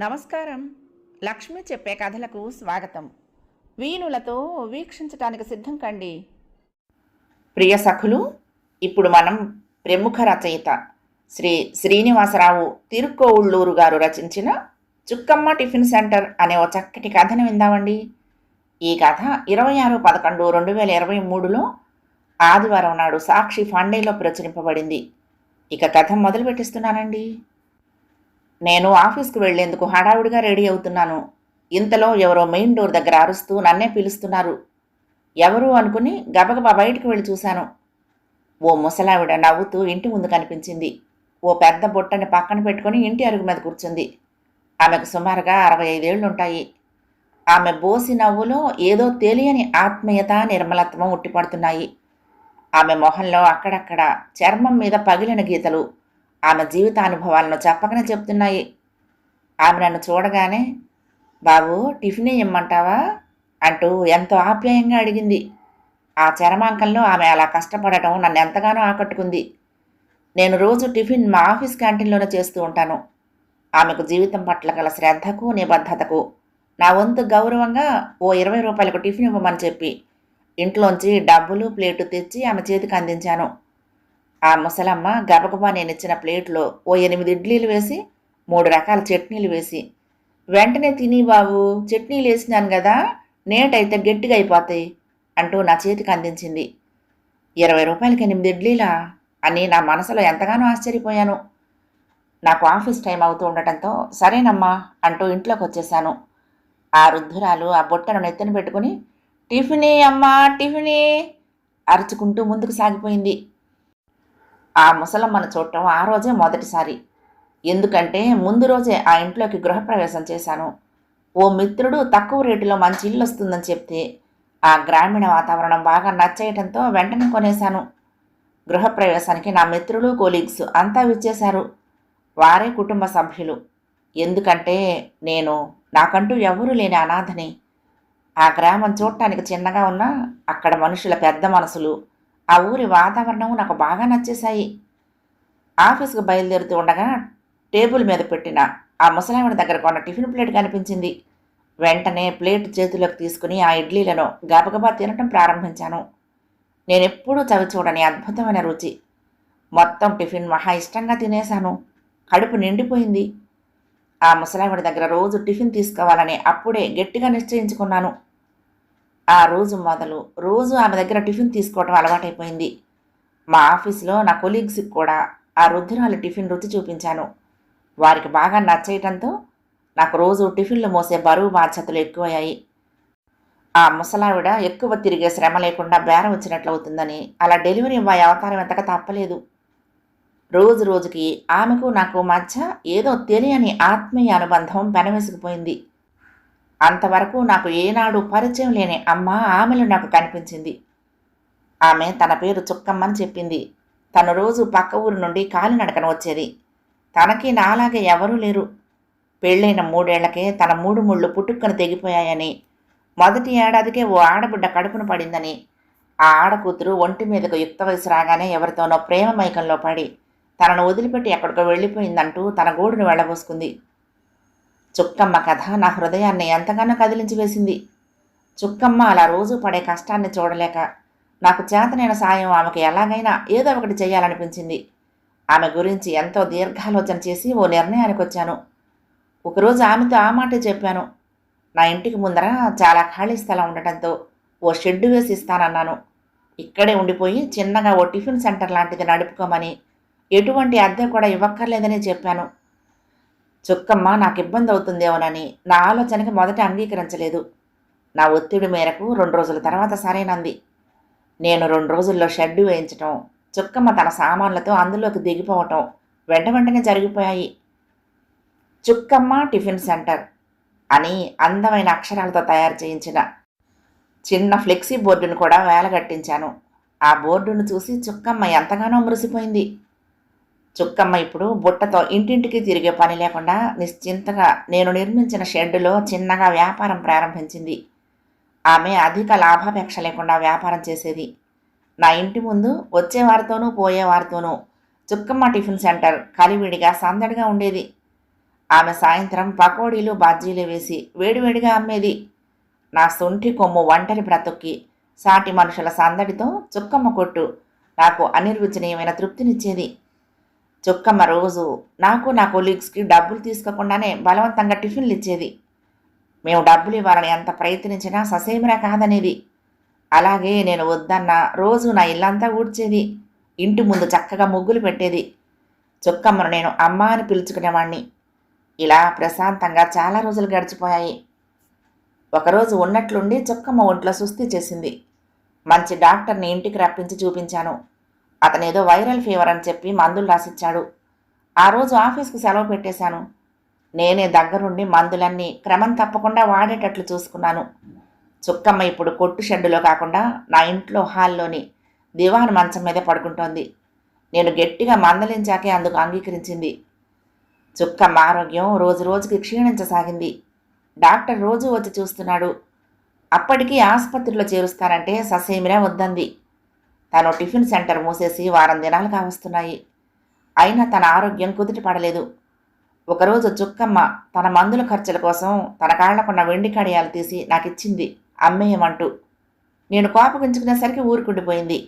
నమస్కారం. లక్ష్మి చెప్పే కథలకు స్వాగతం. వీణులతో వీక్షించటానికి సిద్ధం కండి. ప్రియ సఖులు ఇప్పుడు మనం ప్రముఖ రచయిత శ్రీ శ్రీనివాసరావు తిరుక్కోవుళ్ళూరు గారు రచించిన చుక్కమ్మ టిఫిన్ సెంటర్ అనే ఓ చక్కటి కథను విందామండి. ఈ కథ ఇరవై ఆరు పదకొండు రెండు వేల ఇరవై మూడులో ఆదివారం నాడు సాక్షి ఫండేలో ప్రచురింపబడింది. ఇక కథ మొదలు పెట్టిస్తున్నానండి నేను ఆఫీస్కి వెళ్ళేందుకు హడావుడిగా రెడీ అవుతున్నాను. ఇంతలో ఎవరో మెయిన్ డోర్ దగ్గర అరుస్తూ నన్నే పిలుస్తున్నారు. ఎవరు అనుకుని గబగబా బయటికి వెళ్ళి చూశాను. ఓ ముసలావిడ నవ్వుతూ ఇంటి ముందు కనిపించింది. ఓ పెద్ద బుట్టని పక్కన పెట్టుకుని ఇంటి అరుగు మీద కూర్చుంది. ఆమెకు సుమారుగా అరవై ఐదేళ్ళుంటాయి ఆమె బోసి నవ్వులో ఏదో తెలియని ఆత్మీయత నిర్మలత్వం ఉట్టిపడుతున్నాయి. ఆమె మొహంలో అక్కడక్కడ చర్మం మీద పగిలిన గీతలు ఆమె జీవితానుభవాలను చెప్పకనే చెప్తున్నాయి. ఆమె నన్ను చూడగానే బాబు టిఫిన్ ఇమ్మంటావా? అంటూ ఎంతో ఆప్యాయంగా అడిగింది. ఆ చరమాంకంలో ఆమె అలా కష్టపడటం నన్ను ఎంతగానో ఆకట్టుకుంది. నేను రోజు టిఫిన్ మా ఆఫీస్ క్యాంటీన్లోనే చేస్తూ ఉంటాను. ఆమెకు జీవితం పట్ల గల శ్రద్ధకు నిబద్ధతకు నా వంతు గౌరవంగా ఓ ఇరవై రూపాయలకు టిఫిన్ ఇవ్వమని చెప్పి ఇంట్లోంచి డబ్బులు ప్లేటు తెచ్చి ఆమె చేతికి అందించాను. ఆ ముసలమ్మ గబగబా నేను ఇచ్చిన ప్లేట్లో ఓ ఎనిమిది ఇడ్లీలు వేసి మూడు రకాల చట్నీలు వేసి వెంటనే తిని బాబు చట్నీలు వేసినాను కదా నేటైతే గట్టిగా అయిపోతాయి అంటూ నా చేతికి అందించింది. ఇరవై రూపాయలకి ఎనిమిది ఇడ్లీలా అని నా మనసులో ఎంతగానో ఆశ్చర్యపోయాను. నాకు ఆఫీస్ టైం అవుతూ ఉండటంతో సరేనమ్మా అంటూ ఇంట్లోకి వచ్చేసాను ఆ వృద్ధురాలు ఆ బొట్టను నెత్తిన పెట్టుకుని టిఫినీ అమ్మా టిఫినీ అరుచుకుంటూ ముందుకు సాగిపోయింది. ఆ ముసలమ్మను చూడటం ఆ రోజే మొదటిసారి. ఎందుకంటే ముందు రోజే ఆ ఇంట్లోకి గృహప్రవేశం చేశాను. ఓ మిత్రుడు తక్కువ రేటులో మంచి ఇల్లు వస్తుందని చెప్తే ఆ గ్రామీణ వాతావరణం బాగా నచ్చేయటంతో వెంటనే కొనేశాను. గృహప్రవేశానికి నా మిత్రులు కొలీగ్స్ అంతా విచ్చేశారు. వారే కుటుంబ సభ్యులు. ఎందుకంటే నేను నాకంటూ ఎవరూ లేని అనాథని. ఆ గ్రామం చూడటానికి చిన్నగా ఉన్నా అక్కడ మనుషుల పెద్ద మనసులు ఆ ఊరి వాతావరణం నాకు బాగా నచ్చేశాయి. ఆఫీస్కి బయలుదేరుతూ ఉండగా టేబుల్ మీద పెట్టిన ఆ ముసలావిడ దగ్గర కొన్న టిఫిన్ ప్లేట్ కనిపించింది. వెంటనే ప్లేట్ చేతిలోకి తీసుకుని ఆ ఇడ్లీలను గబగబా తినటం ప్రారంభించాను. నేనెప్పుడూ చవి చూడని అద్భుతమైన రుచి. మొత్తం టిఫిన్ మహా ఇష్టంగా తినేశాను. కడుపు నిండిపోయింది. ఆ ముసలావిడ దగ్గర రోజు టిఫిన్ తీసుకోవాలని అప్పుడే గట్టిగా నిశ్చయించుకున్నాను. ఆ రోజు మొదలు. రోజు ఆమె దగ్గర టిఫిన్ తీసుకోవడం అలవాటైపోయింది. మా ఆఫీస్లో నా కొలీగ్స్కి కూడా ఆ రుద్రాల టిఫిన్ రుచి చూపించాను. వారికి బాగా నచ్చేయటంతో నాకు రోజు టిఫిన్లు మోసే బరువు బాధ్యతలు ఎక్కువయ్యాయి. ఆ ముసలావిడ ఎక్కువ తిరిగే శ్రమ లేకుండా బేరం వచ్చినట్లు అవుతుందని అలా డెలివరీ బాయ్ అవతారం ఎంతగా తప్పలేదు. రోజు రోజుకి ఆమెకు నాకు మధ్య ఏదో తెలియని ఆత్మీయ అనుబంధం పెనవేసుకుపోయింది. అంతవరకు నాకు ఏనాడు పరిచయం లేని అమ్మ ఆమెలో నాకు కనిపించింది. ఆమె తన పేరు చుక్కమ్మని చెప్పింది. తను రోజు పక్క ఊరు నుండి కాలినడకన వచ్చేది. తనకి నాలాగే ఎవరూ లేరు. పెళ్ళైన మూడేళ్ళకే తన మూడు ముళ్ళు పుట్టుక్కను తెగిపోయాయని మొదటి ఏడాదికే ఓ ఆడబిడ్డ కడుపున పడిందని ఆ ఆడకూతురు ఒంటి మీదకు యుక్త వయసు రాగానే ఎవరితోనో ప్రేమ మైకంలో పడి తనను వదిలిపెట్టి ఎక్కడికో వెళ్ళిపోయిందంటూ తన గూడును వెళ్ళబోసుకుంది. చుక్కమ్మ కథ నా హృదయాన్ని ఎంతగానో కదిలించి వేసింది. చుక్కమ్మ అలా రోజు పడే కష్టాన్ని చూడలేక నాకు చేతనైన సాయం ఆమెకు ఎలాగైనా ఏదో ఒకటి చేయాలనిపించింది ఆమె గురించి ఎంతో దీర్ఘాలోచన చేసి ఓ నిర్ణయానికి వచ్చాను ఒకరోజు ఆమెతో ఆ మాటే చెప్పాను. నా ఇంటికి ముందర చాలా ఖాళీ స్థలం ఉండటంతో ఓ షెడ్డు వేసి ఇస్తానన్నాను. ఇక్కడే ఉండిపోయి చిన్నగా ఓ టిఫిన్ సెంటర్ లాంటిది నడుపుకోమని ఎటువంటి అద్దె కూడా ఇవ్వక్కర్లేదని చెప్పాను. చుక్కమ్మ నాకు ఇబ్బంది అవుతుందేమోనని నా ఆలోచనకి మొదట అంగీకరించలేదు. నా ఒత్తిడి మేరకు రెండు రోజుల తర్వాత సరైనంది. నేను రెండు రోజుల్లో షెడ్డు వేయించటం చుక్కమ్మ తన సామాన్లతో అందులోకి దిగిపోవటం వెంట వెంటనే జరిగిపోయాయి. చుక్కమ్మ టిఫిన్ సెంటర్ అని అందమైన అక్షరాలతో తయారు చేయించిన చిన్న ఫ్లెక్సీ బోర్డును కూడా వేలగట్టించాను. ఆ బోర్డును చూసి చుక్కమ్మ ఎంతగానో మురిసిపోయింది. చుక్కమ్మ ఇప్పుడు బుట్టతో ఇంటింటికి తిరిగే పని లేకుండా నిశ్చింతగా నేను నిర్మించిన షెడ్డులో చిన్నగా వ్యాపారం ప్రారంభించింది. ఆమె అధిక లాభాపేక్ష లేకుండా వ్యాపారం చేసేది. నా ఇంటి ముందు వచ్చేవారితోనూ పోయేవారితోనూ చుక్కమ్మ టిఫిన్ సెంటర్ కలివిడిగా సందడిగా ఉండేది. ఆమె సాయంత్రం పకోడీలు బాజ్జీలు వేసి వేడివేడిగా అమ్మేది. నా సొంటి కొమ్ము ఒంటరి బ్రతుక్కి సాటి మనుషుల సందడితో చుక్కమ్మ కొట్టు నాకు అనిర్వచనీయమైన తృప్తినిచ్చేది. చొక్కమ్మ రోజు నాకు నా కొలీగ్స్కి డబ్బులు తీసుకోకుండానే బలవంతంగా టిఫిన్లు ఇచ్చేది. మేము డబ్బులు ఇవ్వాలని ఎంత ప్రయత్నించినా ససేమిరా కాదనేది. అలాగే నేను వద్దన్న రోజు నా ఇల్లంతా ఊడ్చేది. ఇంటి ముందు చక్కగా ముగ్గులు పెట్టేది. చుక్కమ్మను నేను అమ్మ అని పిలుచుకునేవాణ్ణి. ఇలా ప్రశాంతంగా చాలా రోజులు గడిచిపోయాయి. ఒకరోజు ఉన్నట్లుండి చుక్కమ్మ ఒంట్లో సుస్థి చేసింది. మంచి డాక్టర్ని ఇంటికి రప్పించి చూపించాను. అతను ఏదో వైరల్ ఫీవర్ అని చెప్పి మందులు రాసిచ్చాడు. ఆ రోజు ఆఫీస్కు సెలవు పెట్టేశాను. నేనే దగ్గరుండి మందులన్నీ క్రమం తప్పకుండా వాడేటట్లు చూసుకున్నాను. చుక్కమ్మ ఇప్పుడు కొట్టు షెడ్డులో కాకుండా నా ఇంట్లో హాల్లోని దివాన్ మంచం మీద పడుకుంటోంది. నేను గట్టిగా మందలించాకే అందుకు అంగీకరించింది. చుక్కమ్మ ఆరోగ్యం రోజు రోజుకి క్షీణించసాగింది. డాక్టర్ రోజు వచ్చి చూస్తున్నాడు. అప్పటికి ఆసుపత్రిలో చేరుస్తానంటే ససేమిరా వద్దంది. తను టిఫిన్ సెంటర్ మూసేసి వారం దినాలు కావస్తున్నాయి అయినా తన ఆరోగ్యం కుదుట పడలేదు. ఒకరోజు చుక్కమ్మ తన మందుల ఖర్చుల కోసం తన కాళ్ళకున్న వెండి కడియాలు తీసి నాకు ఇచ్చింది అమ్మేయమంటూ నేను కోపగించుకునేసరికి ఊరుకుండిపోయింది.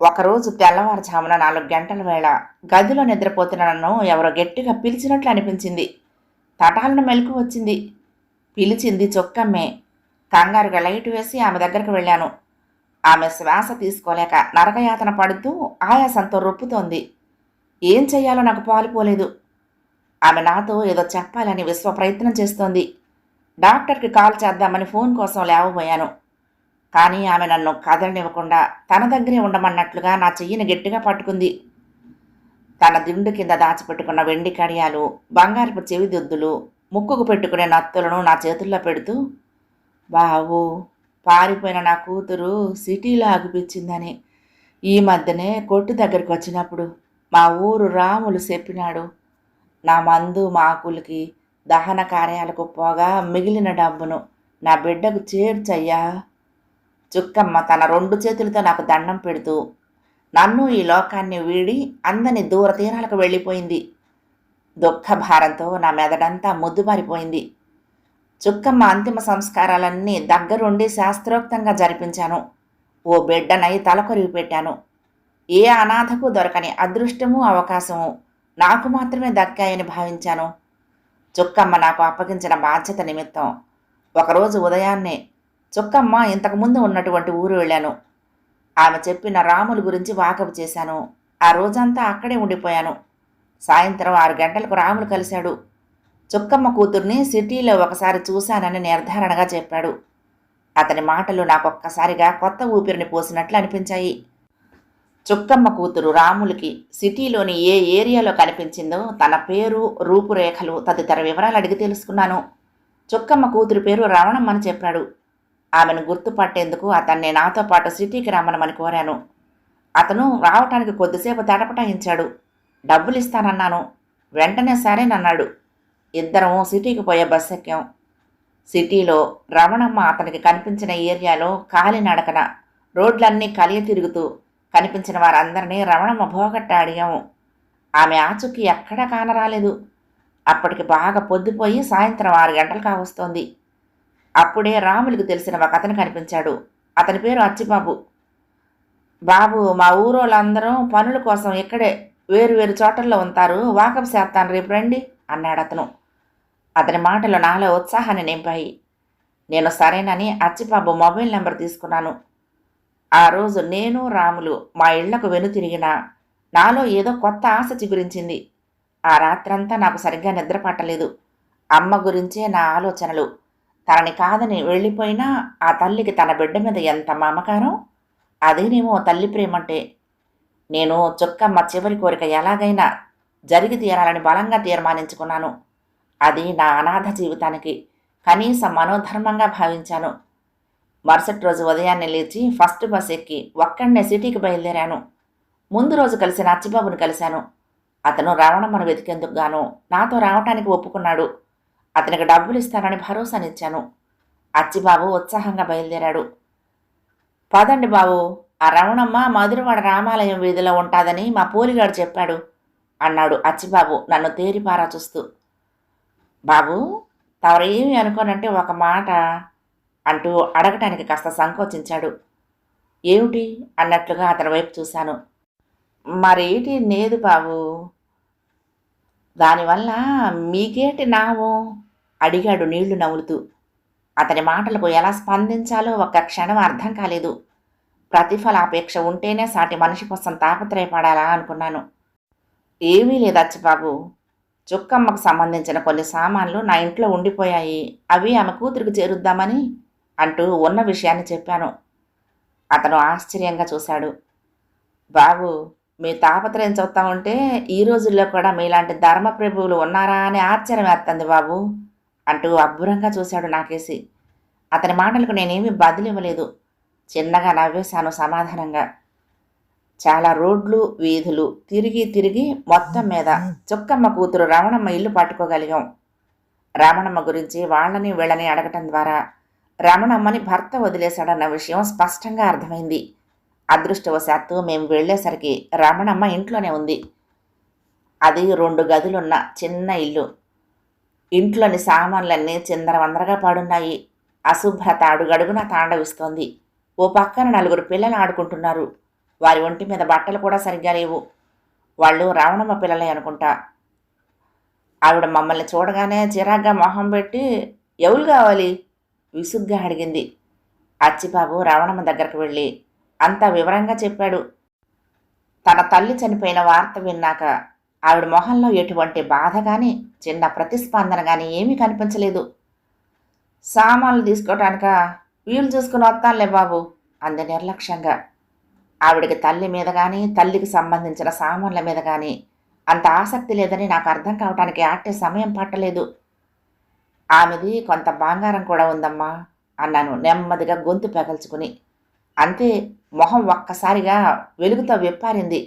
ఒకరోజు తెల్లవారుజామున నాలుగు గంటల వేళ గదిలో నిద్రపోతున్న నన్ను ఎవరో గట్టిగా పిలిచినట్లు అనిపించింది. తటాలను మెలకు వచ్చింది. పిలిచింది చొక్కమ్మే. కంగారుగా లైట్ వేసి ఆమె దగ్గరకు వెళ్ళాను. ఆమె శ్వాస తీసుకోలేక నరకయాతన పడుతూ ఆయాసంతో రొప్పుతోంది. ఏం చెయ్యాలో నాకు పాలుపోలేదు. ఆమె నాతో ఏదో చెప్పాలని విశ్వ ప్రయత్నం చేస్తోంది. డాక్టర్కి కాల్ చేద్దామని ఫోన్ కోసం లేవబోయాను. కానీ ఆమె నన్ను కదలనివ్వకుండా తన దగ్గరే ఉండమన్నట్లుగా నా చెయ్యిని గట్టిగా పట్టుకుంది. తన దిండు కింద దాచిపెట్టుకున్న వెండి కడియాలు బంగారపు చెవిదొద్దులు ముక్కుకు పెట్టుకునే నత్తులను నా చేతుల్లో పెడుతూ బావు పారిపోయిన నా కూతురు సిటీలో ఆగిపించిందని ఈ మధ్యనే కొట్టు దగ్గరికి వచ్చినప్పుడు మా ఊరు రాములు చెప్పినాడు నా మందు మాకులకి దహన కార్యాలకు పోగా మిగిలిన డబ్బును నా బిడ్డకు చేర్చయ్యా. చుక్కమ్మ తన రెండు చేతులతో నాకు దండం పెడుతూ నన్ను ఈ లోకాన్ని వీడి అందని దూర తీరాలకు వెళ్ళిపోయింది. దుఃఖ భారంతో నా మెదడంతా ముద్దుమారిపోయింది చుక్కమ్మ అంతిమ సంస్కారాలన్నీ దగ్గరుండి శాస్త్రోక్తంగా జరిపించాను. ఓ బిడ్డనై తలకొరివి పెట్టాను. ఏ అనాథకు దొరకని అదృష్టము అవకాశము నాకు మాత్రమే దక్కాయని భావించాను. చుక్కమ్మ నాకు అప్పగించిన బాధ్యత నిమిత్తం ఒకరోజు ఉదయాన్నే చుక్కమ్మ ఇంతకుముందు ఉన్నటువంటి ఊరు వెళ్ళాను. ఆమె చెప్పిన రాముల గురించి వాకపు చేశాను. ఆ రోజంతా అక్కడే ఉండిపోయాను. సాయంత్రం ఆరు గంటలకు రాములు కలిశాడు. చుక్కమ్మ కూతుర్ని సిటీలో ఒకసారి చూశానని నిర్ధారణగా చెప్పాడు. అతని మాటలు నాకొక్కసారిగా కొత్త ఊపిరిని పోసినట్లు అనిపించాయి. చుక్కమ్మ కూతురు రాములకి సిటీలోని ఏ ఏరియాలో కనిపించిందో తన పేరు రూపురేఖలు తదితర వివరాలు అడిగి తెలుసుకున్నాను. చుక్కమ్మ కూతురు పేరు రమణమ్మని చెప్పాడు. ఆమెను గుర్తుపట్టేందుకు అతన్ని నాతో పాటు సిటీకి రమ్మనమని కోరాను. అతను రావటానికి కొద్దిసేపు తడపటాయించాడు డబ్బులు ఇస్తానన్నాను వెంటనే సరేనన్నాడు. ఇద్దరం సిటీకి పోయే బస్ ఎక్కాం. సిటీలో రమణమ్మ అతనికి కనిపించిన ఏరియాలో కాలినడకన రోడ్లన్నీ కలియ తిరుగుతూ కనిపించిన వారందరినీ రమణమ్మ భోగట్ట అడిగాము. ఆమె ఆచూకీ ఎక్కడా కానరాలేదు. అప్పటికి బాగా పొద్దుపోయి సాయంత్రం ఆరు గంటలు కావస్తోంది అప్పుడే రాములకు తెలిసిన ఒక అతను కనిపించాడు. అతని పేరు అచ్చిబాబు. బాబు మా ఊరోళ్ళందరం పనుల కోసం ఇక్కడే వేరు వేరు చోటల్లో ఉంటారు. వాకప్ చేస్తాను రేపు రండి అన్నాడు అతను. అతని మాటలు నాలో ఉత్సాహాన్ని నింపాయి. నేను సరేనని అచ్చిబాబు మొబైల్ నెంబర్ తీసుకున్నాను. ఆ రోజు నేను రాములు మా ఇళ్ళకు వెనుతిరిగినా నాలో ఏదో కొత్త ఆశ చిగురించింది ఆ రాత్రంతా నాకు సరిగ్గా నిద్ర పట్టలేదు. అమ్మ గురించే నా ఆలోచనలు. తనని కాదని వెళ్ళిపోయినా ఆ తల్లికి తన బిడ్డ మీద ఎంత మమకారం? అదేనేమో తల్లి ప్రేమంటే. నేను చుక్కమ్మ చివరి కోరిక ఎలాగైనా జరిగి తీరాలని బలంగా తీర్మానించుకున్నాను. అది నా అనాథ జీవితానికి కనీస మనోధర్మంగా భావించాను. మరుసటి రోజు ఉదయాన్నే లేచి ఫస్ట్ బస్ ఎక్కి ఒక్కడనే సిటీకి బయలుదేరాను. ముందు రోజు కలిసిన అచ్చిబాబుని కలిశాను. అతను రావణమ్మను వెతికేందుకు గాను నాతో రావటానికి ఒప్పుకున్నాడు. అతనికి డబ్బులు ఇస్తానని భరోసానిచ్చాను అచ్చిబాబు ఉత్సాహంగా బయలుదేరాడు. పదండి బాబు ఆ రమణమ్మ మధురవాడ రామాలయం వీధిలో ఉంటాదని మా పూలిగాడు చెప్పాడు అన్నాడు అచ్చిబాబు నన్ను తేరిపారా చూస్తూ. బాబు తవరేమి అనుకోనంటే ఒక మాట అంటూ అడగటానికి కాస్త సంకోచించాడు. ఏమిటి? అన్నట్లుగా అతని వైపు చూశాను. మరేటి లేదు బాబు? దానివల్ల మీకేటి నావో? అడిగాడు నీళ్ళు నవ్వులుతూ అతని మాటలకు ఎలా స్పందించాలో ఒక్క క్షణం అర్థం కాలేదు. ప్రతిఫలాపేక్ష ఉంటేనే సాటి మనిషి కోసం తాపత్రయపడాలా అనుకున్నాను. ఏమీ లేదు చుక్కమ్మకు సంబంధించిన కొన్ని సామాన్లు నా ఇంట్లో ఉండిపోయాయి. అవి ఆమె కూతురికి చేరుద్దామని అంటూ ఉన్న విషయాన్ని చెప్పాను. అతను ఆశ్చర్యంగా చూశాడు. బాబు మీ తాపత్రయం చూస్తా ఉంటే ఈ రోజుల్లో కూడా మీలాంటి ధర్మప్రభువులు ఉన్నారా అని ఆశ్చర్యం వేస్తుంది బాబు అంటూ అబ్బురంగా చూశాడు నాకేసి. అతని మాటలకు నేనేమి బదిలివ్వలేదు. చిన్నగా నవ్వేశాను సమాధానంగా. చాలా రోడ్లు వీధులు తిరిగి తిరిగి మొత్తం మీద చుక్కమ్మ కూతురు రమణమ్మ ఇల్లు పట్టుకోగలిగాం. రమణమ్మ గురించి వాళ్ళని వీళ్ళని అడగటం ద్వారా రమణమ్మని భర్త వదిలేశాడన్న విషయం స్పష్టంగా అర్థమైంది. అదృష్టవశాత్తు మేము వెళ్ళేసరికి రమణమ్మ ఇంట్లోనే ఉంది. అది రెండు గదులున్న చిన్న ఇల్లు. ఇంట్లోని సామాన్లన్నీ చిందరవందరగా పడున్నాయి. అశుభ్రత అడుగడుగున తాండవిస్తోంది. ఓ పక్కన నలుగురు పిల్లలు ఆడుకుంటున్నారు. వారి ఒంటి మీద బట్టలు కూడా సరిగ్గా లేవు. వాళ్ళు రావణమ్మ పిల్లలే అనుకుంటా. ఆవిడ మమ్మల్ని చూడగానే చిరాగ్గా మొహం పెట్టి ఎవరు కావాలి? విసుగ్గా అడిగింది. అచ్చిబాబు రావణమ్మ దగ్గరకు వెళ్ళి అంత వివరంగా చెప్పాడు. తన తల్లి చనిపోయిన వార్త విన్నాక ఆవిడ మొహంలో ఎటువంటి బాధ కానీ చిన్న ప్రతిస్పందన కానీ ఏమీ కనిపించలేదు. సామాన్లు తీసుకోవటానిక వీలు చూసుకుని వస్తానులే బాబు అంది నిర్లక్ష్యంగా. ఆవిడకి తల్లి మీద కానీ తల్లికి సంబంధించిన సామాన్ల మీద కానీ అంత ఆసక్తి లేదని నాకు అర్థం కావటానికి ఆటే సమయం పట్టలేదు. ఆమెది కొంత బంగారం కూడా ఉందమ్మా అన్నాను నెమ్మదిగా గొంతు పెగల్చుకుని. అంతే మొహం ఒక్కసారిగా వెలుగుతో విప్పారింది.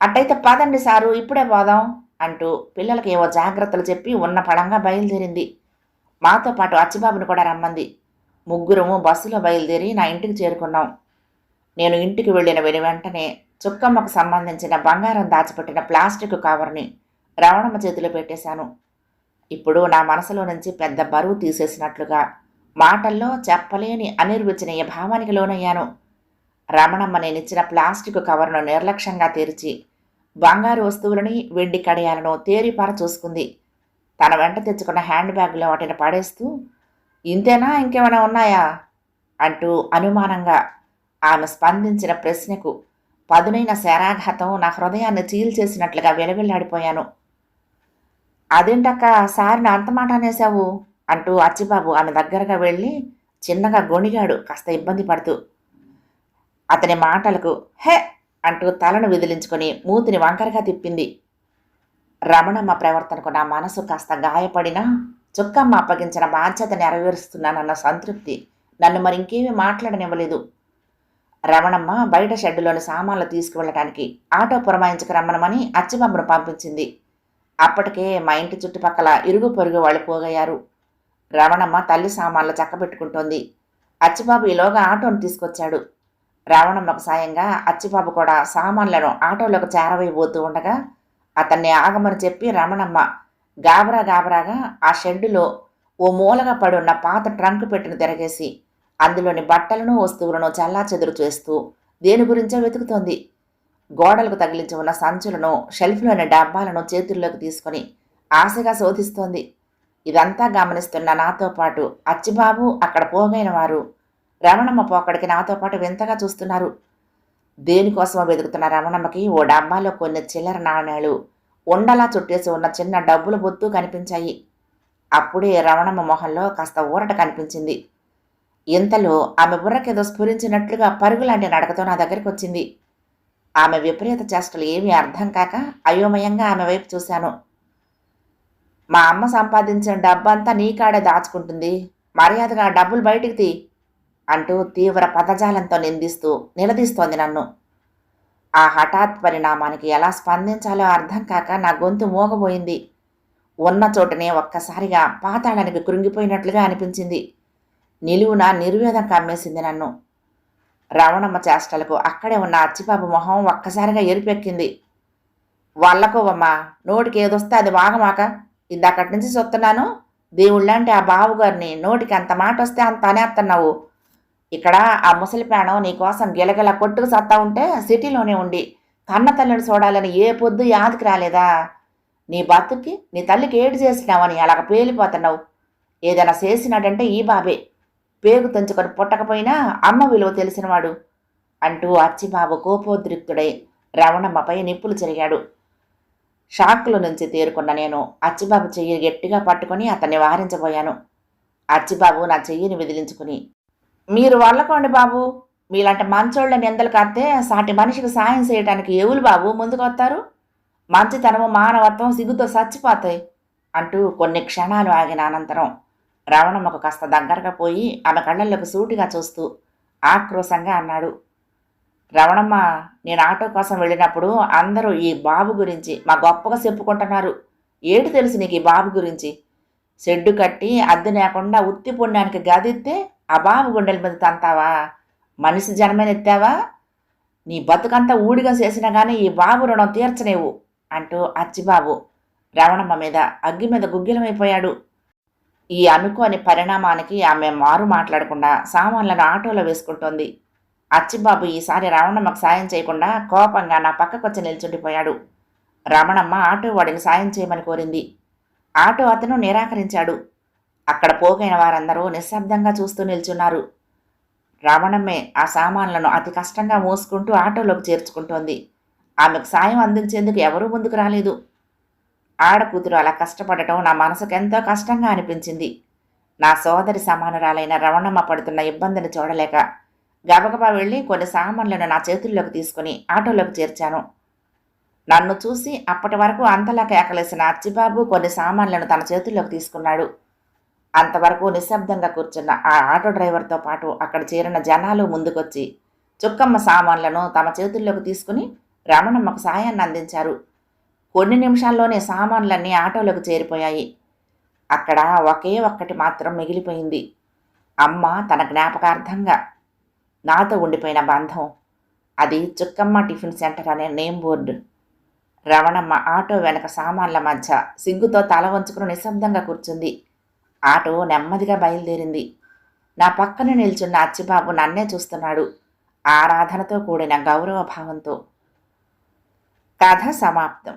అట్టయితే పదండి సారు ఇప్పుడే పోదాం అంటూ పిల్లలకి ఏవో జాగ్రత్తలు చెప్పి ఉన్న పడంగా బయలుదేరింది. మాతో పాటు అచ్చిబాబుని కూడా రమ్మంది. ముగ్గురము బస్సులో బయలుదేరి నా ఇంటికి చేరుకున్నాం. నేను ఇంటికి వెళ్ళిన వెను వెంటనే చుక్కమ్మకు సంబంధించిన బంగారం దాచిపెట్టిన ప్లాస్టిక్ కవర్ని రవణమ్మ చేతిలో పెట్టేశాను. ఇప్పుడు నా మనసులో నుంచి పెద్ద బరువు తీసేసినట్లుగా మాటల్లో చెప్పలేని అనిర్వచనీయ భావానికి లోనయ్యాను. రమణమ్మ నేనిచ్చిన ప్లాస్టిక్ కవర్ను నిర్లక్ష్యంగా తెరిచి బంగారు వస్తువులని వెండి కడియాలను తేరిపార చూసుకుంది. తన వెంట తెచ్చుకున్న హ్యాండ్ బ్యాగ్లో వాటిని పడేస్తూ ఇంతేనా? ఇంకేమైనా ఉన్నాయా? అంటూ అనుమానంగా ఆమె స్పందించిన ప్రశ్నకు పదునైన శరాఘాతం నా హృదయాన్ని చీల్చేసినట్లుగా వెలవెల్లాడిపోయాను. అదేంటక్క సారిని అంత మాట అనేశావు? అంటూ అచ్చిబాబు ఆమె దగ్గరగా వెళ్ళి చిన్నగా గొణిగాడు కాస్త ఇబ్బంది పడుతూ. అతని మాటలకు హే! అంటూ తలను విదిలించుకొని మూతిని వంకరగా తిప్పింది. రమణమ్మ ప్రవర్తనకు నా మనసు కాస్త గాయపడినా చుక్కమ్మ అప్పగించిన బాధ్యత నెరవేరుస్తున్నానన్న సంతృప్తి నన్ను మరింకేమీ మాట్లాడనివ్వలేదు. రమణమ్మ బయట షెడ్డులోని సామాన్లు తీసుకువెళ్ళటానికి ఆటో పురమాయించుకు రమ్మనమని అచ్చిబాబును పంపించింది. అప్పటికే మా ఇంటి చుట్టుపక్కల ఇరుగు పొరుగు వాళ్ళు పోగయ్యారు. రమణమ్మ తల్లి సామాన్లు చక్కబెట్టుకుంటోంది. అచ్చిబాబు ఈలోగా ఆటోను తీసుకొచ్చాడు. రావణమ్మకు సాయంగా అచ్చిబాబు కూడా సామాన్లను ఆటోలోకి చేరవేయబోతూ ఉండగా అతన్ని ఆగమని చెప్పి రమణమ్మ గాబరా గాబరాగా ఆ షెడ్డులో ఓ మూలగా పడున్న పాత ట్రంక్ పెట్టిన తిరగేసి అందులోని బట్టలను వస్తువులను చల్లా చెదురు చేస్తూ దేని గురించో వెతుకుతోంది. గోడలకు తగిలించి ఉన్న సంచులను షెల్ఫ్లోని డబ్బాలను చేతుల్లోకి తీసుకొని ఆశగా శోధిస్తోంది. ఇదంతా గమనిస్తున్న నాతో పాటు అచ్చిబాబు అక్కడ పోగైన వారు రమణమ్మ పోకడికి నాతో పాటు వింతగా చూస్తున్నారు. దేనికోసమో వెతుకుతున్న రమణమ్మకి ఓ డబ్బాలో కొన్ని చిల్లర నాణేలు ఉండలా చుట్టేసి ఉన్న చిన్న డబ్బుల బొత్తు కనిపించాయి. అప్పుడే రమణమ్మ మొహంలో కాస్త ఊరట కనిపించింది. ఇంతలో ఆమె బుర్రకేదో స్ఫురించినట్లుగా పరుగులాంటి నడకతో నా దగ్గరికి వచ్చింది. ఆమె విపరీత చేష్టలు ఏమీ అర్థం కాక అయోమయంగా ఆమె వైపు చూశాను. మా అమ్మ సంపాదించిన డబ్బంతా నీ కాడే దాచుకుంటుంది. మర్యాదగా డబ్బులు బయటికి తీ అంటూ తీవ్ర పదజాలంతో నిందిస్తూ నిలదీస్తోంది నన్ను. ఆ హఠాత్ పరిణామానికి ఎలా స్పందించాలో అర్థం కాక నా గొంతు మోగబోయింది. ఉన్న చోటనే ఒక్కసారిగా పాతాళానికి కృంగిపోయినట్లుగా అనిపించింది. నిలువున నిర్వేదం కమ్మేసింది నన్ను. రవణమ్మ చేష్టలకు అక్కడే ఉన్న అచ్చిబాబు మొహం ఒక్కసారిగా ఎరిపెక్కింది. వల్లకోవమ్మా నోటికి ఏదొస్తే అది వాగమాక? ఇందాకటి నుంచి చూస్తున్నాను దేవుళ్ళంటే ఆ బావుగారిని నోటికి అంత మాట వస్తే అంత అనేస్తున్నావు ఇక్కడ ఆ ముసలి ప్రాణం నీకోసం గిలగిల కొట్టుకు సత్తా ఉంటే సిటీలోనే ఉండి కన్న తల్లిని చూడాలని ఏ పొద్దు యాదికి రాలేదా? నీ బతుకి నీ తల్లికి ఏడు చేసినావని అలాగ పేలిపోతున్నావు. ఏదైనా చేసినాడంటే ఈ బాబే. పేగు తెంచుకొని పుట్టకపోయినా అమ్మ విలువ తెలిసినవాడు అంటూ అచ్చిబాబు కోపోద్రిక్తుడై రవణమ్మపై నిప్పులు చెరిగాడు షాక్లో నుంచి తేరుకున్న నేను అచ్చిబాబు చెయ్యి గట్టిగా పట్టుకొని అతన్ని వారించబోయాను. అచ్చిబాబు నా చెయ్యిని విదిలించుకుని మీరు వల్లకోండి బాబు మీలాంటి మంచోళ్ళ నిందలు కాస్తే సాటి మనిషికి సాయం చేయడానికి ఎవరు బాబు ముందుకు వస్తారు? మంచితనము మానవత్వం సిగ్గుతో చచ్చిపోతాయి అంటూ కొన్ని క్షణాలు ఆగిన అనంతరం రావణమ్మకు కాస్త దగ్గరగా పోయి ఆమె కళ్ళల్లోకి సూటిగా చూస్తూ ఆక్రోశంగా అన్నాడు. రవణమ్మ నేను ఆటో కోసం వెళ్ళినప్పుడు అందరూ ఈ బాబు గురించి మా గొప్పగా చెప్పుకుంటున్నారు. ఏటి తెలుసు నీకు ఈ బాబు గురించి. షెడ్డు కట్టి అద్దె లేకుండా ఉత్తి పుణ్యానికి గదిస్తే ఆ బాబు గుండెల మీద తంతావా? మనిషి జన్మనెత్తావా? నీ బతుకంతా ఊడిగా చేసినా కానీ ఈ బాబు రుణం తీర్చలేవు అంటూ అచ్చిబాబు రవణమ్మ మీద అగ్గి మీద గుగ్గిలమైపోయాడు. ఈ అనుకోని పరిణామానికి ఆమె మారు మాట్లాడకుండా సామాన్లను ఆటోలో వేసుకుంటోంది. అచ్చిబాబు ఈసారి రమణమ్మకు సాయం చేయకుండా కోపంగా నా పక్కకొచ్చి నిల్చుండిపోయాడు. రమణమ్మ ఆటో వాడిని సాయం చేయమని కోరింది. ఆటో అతను నిరాకరించాడు. అక్కడ పోగైన వారందరూ నిశ్శబ్దంగా చూస్తూ నిల్చున్నారు. రమణమ్మే ఆ సామాన్లను అతి కష్టంగా మోసుకుంటూ ఆటోలోకి చేర్చుకుంటోంది. ఆమెకు సాయం అందించేందుకు ఎవరూ ముందుకు రాలేదు. ఆడకూతురు అలా కష్టపడటం నా మనసుకు ఎంతో కష్టంగా అనిపించింది. నా సోదరి సమానురాలైన రవణమ్మ పడుతున్న ఇబ్బందిని చూడలేక గబగబా వెళ్ళి కొన్ని సామాన్లను నా చేతుల్లోకి తీసుకుని ఆటోలోకి చేర్చాను. నన్ను చూసి అప్పటి వరకు అంతలా కేకలేసిన అచ్చిబాబు కొన్ని సామాన్లను తన చేతుల్లోకి తీసుకున్నాడు. అంతవరకు నిశ్శబ్దంగా కూర్చున్న ఆ ఆటో డ్రైవర్తో పాటు అక్కడ చేరిన జనాలు ముందుకొచ్చి చుక్కమ్మ సామాన్లను తమ చేతుల్లోకి తీసుకుని రమణమ్మకు సాయాన్ని అందించారు. కొన్ని నిమిషాల్లోనే సామాన్లన్నీ ఆటోలకు చేరిపోయాయి. అక్కడ ఒకే ఒక్కటి మాత్రం మిగిలిపోయింది. అమ్మ తన జ్ఞాపకార్థంగా నాతో ఉండిపోయిన బంధం. అది చుక్కమ్మ టిఫిన్ సెంటర్ అనే నేమ్ బోర్డు. రవణమ్మ ఆటో వెనక సామాన్ల మధ్య సిగ్గుతో తల వంచుకుని నిశ్శబ్దంగా కూర్చుంది. ఆటో నెమ్మదిగా బయలుదేరింది. నా పక్కన నిల్చున్న అచ్చిబాబు నన్నే చూస్తున్నాడు ఆరాధనతో కూడిన గౌరవ భావంతో. కథ సమాప్తం.